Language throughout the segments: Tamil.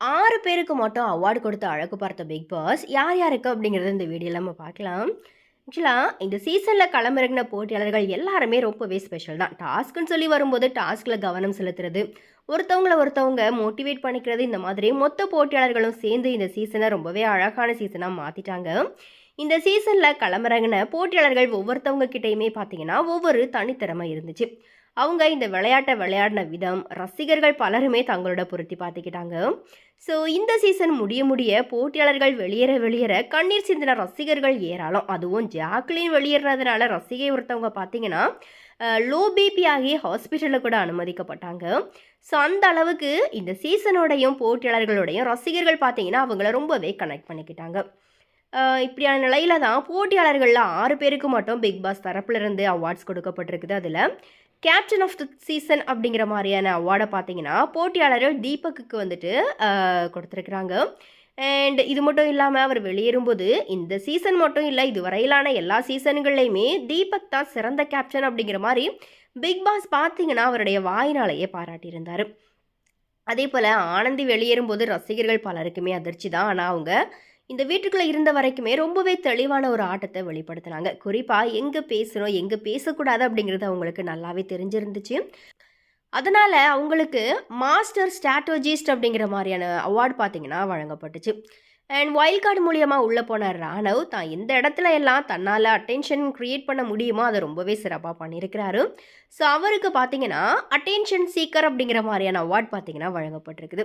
ஆறு பேருக்கு மட்டும் அவார்டு கொடுத்து அழகு பார்த்த பிக் பாஸ் யார் யாருக்கு அப்படிங்கிறது இந்த வீடியோவில் நம்ம பார்க்கலாம். ஆக்சுவலாக இந்த சீசனில் களமிறங்கின போட்டியாளர்கள் எல்லாருமே ரொம்பவே ஸ்பெஷல் தான். டாஸ்க்குன்னு சொல்லி வரும்போது டாஸ்கில் கவனம் செலுத்துறது ஒருத்தவங்கள ஒருத்தவங்க மோட்டிவேட் பண்ணிக்கிறது இந்த மாதிரி மொத்த போட்டியாளர்களும் சேர்ந்து இந்த சீசனை ரொம்பவே அழகான சீசனாக மாற்றிட்டாங்க இந்த சீசனில் களமிறங்கின போட்டியாளர்கள் ஒவ்வொருத்தவங்க கிட்டேயுமே பார்த்தீங்கன்னா ஒவ்வொரு தனித்திறமை இருந்துச்சு. அவங்க இந்த விளையாட்டை விளையாடின விதம் ரசிகர்கள் பலருமே தங்களோட பொருத்தி பார்த்துக்கிட்டாங்க ஸோ இந்த சீசன் முடிய முடிய போட்டியாளர்கள் வெளியேற வெளியேற கண்ணீர் சிந்தின ரசிகர்கள் ஏராளம். அதுவும் ஜாக்லின் வெளியேறதுனால ரசிகை ஒருத்தவங்க பார்த்தீங்கன்னா லோ பிபி ஆகி ஹாஸ்பிட்டலில் கூட அனுமதிக்கப்பட்டாங்க. ஸோ அந்த அளவுக்கு இந்த சீசனோடையும் போட்டியாளர்களோடையும் ரசிகர்கள் பார்த்தீங்கன்னா அவங்கள ரொம்பவே கனெக்ட் பண்ணிக்கிட்டாங்க. இப்படியான நிலையில தான் போட்டியாளர்களில் ஆறு பேருக்கு மட்டும் பிக் பாஸ் தரப்புலேருந்து அவார்ட்ஸ் கொடுக்கப்பட்டிருக்குது அதில். கேப்டன் ஆஃப் த சீசன் அப்படிங்கிற மாதிரியான அவார்டை பார்த்தீங்கன்னா போட்டியாளர்கள் தீபக்குக்கு வந்துட்டு கொடுத்துருக்குறாங்க. அண்ட் இது மட்டும் இல்லாமல் அவர் வெளியேறும்போது இந்த சீசன் மட்டும் இல்லை இது வரையிலான எல்லா சீசன்கள்லையுமே தீபக் தான் சிறந்த கேப்டன் அப்படிங்கிற மாதிரி பிக் பாஸ் பார்த்தீங்கன்னா அவருடைய வாயினாலேயே பாராட்டியிருந்தார். அதே போல் ஆனந்தி வெளியேறும்போது ரசிகர்கள் பலருக்குமே அதிர்ச்சி தான். ஆனால் அவங்க இந்த வீட்டுக்குள்ளே இருந்த வரைக்குமே ரொம்பவே தெளிவான ஒரு ஆட்டத்தை வெளிப்படுத்தினாங்க. குறிப்பாக எங்கே பேசணும் எங்கே பேசக்கூடாது அப்படிங்கிறது அவங்களுக்கு நல்லாவே தெரிஞ்சிருந்துச்சு. அதனால் அவங்களுக்கு மாஸ்டர் ஸ்ட்ராட்டஜிஸ்ட் அப்படிங்கிற மாதிரியான அவார்டு பார்த்தீங்கன்னா வழங்கப்பட்டுச்சு. அண்ட் வைல்ட் கார்டு மூலியமாக உள்ளே போன ராணவ் தான் எந்த இடத்துல எல்லாம் தன்னால் அட்டென்ஷன் க்ரியேட் பண்ண முடியுமோ அதை ரொம்பவே சிறப்பாக பண்ணியிருக்கிறாரு. ஸோ அவருக்கு பார்த்தீங்கன்னா அட்டென்ஷன் சீக்கர் அப்படிங்கிற மாதிரியான அவார்ட் பார்த்தீங்கன்னா வழங்கப்பட்டிருக்குது.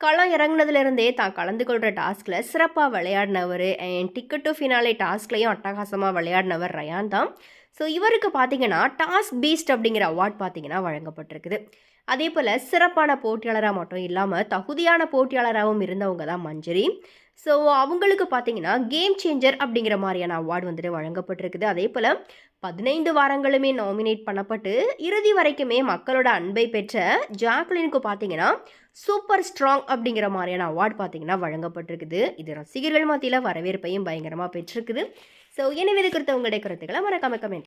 களம் இறங்குனதுலேருந்தே தான் கலந்து கொள்கிற டாஸ்கில் சிறப்பாக விளையாடினவர் அண்ட் டிக்கெட் டு ஃபினாலே டாஸ்க்லையும் அட்டகாசமாக விளையாடினவர் ரயான் தான். ஸோ இவருக்கு பார்த்தீங்கன்னா டாஸ்க் பீஸ்ட் அப்படிங்கிற அவார்ட் பார்த்தீங்கன்னா வழங்கப்பட்டிருக்குது. அதே போல் சிறப்பான போட்டியாளராக மட்டும் இல்லாமல் தகுதியான போட்டியாளராகவும் இருந்தவங்க தான் மஞ்சரி. ஸோ அவங்களுக்கு பார்த்தீங்கன்னா கேம் சேஞ்சர் அப்படிங்கிற மாதிரியான அவார்டு வந்துட்டு வழங்கப்பட்டிருக்குது. அதே போல் பதினைந்து வாரங்களுமே நாமினேட் பண்ணப்பட்டு இறுதி வரைக்குமே மக்களோட அன்பை பெற்ற ஜாக்லினுக்கு பார்த்தீங்கன்னா சூப்பர் ஸ்ட்ராங் அப்படிங்கிற மாதிரியான அவார்டு பார்த்தீங்கன்னா வழங்கப்பட்டிருக்குது. இது ரசிகர்கள் மத்தியில் வரவேற்பையும் பயங்கரமாக பெற்றிருக்குது. ஸோ எனவே இது குறித்த உங்களுடைய கருத்துக்களை மறக்காம கமெண்ட்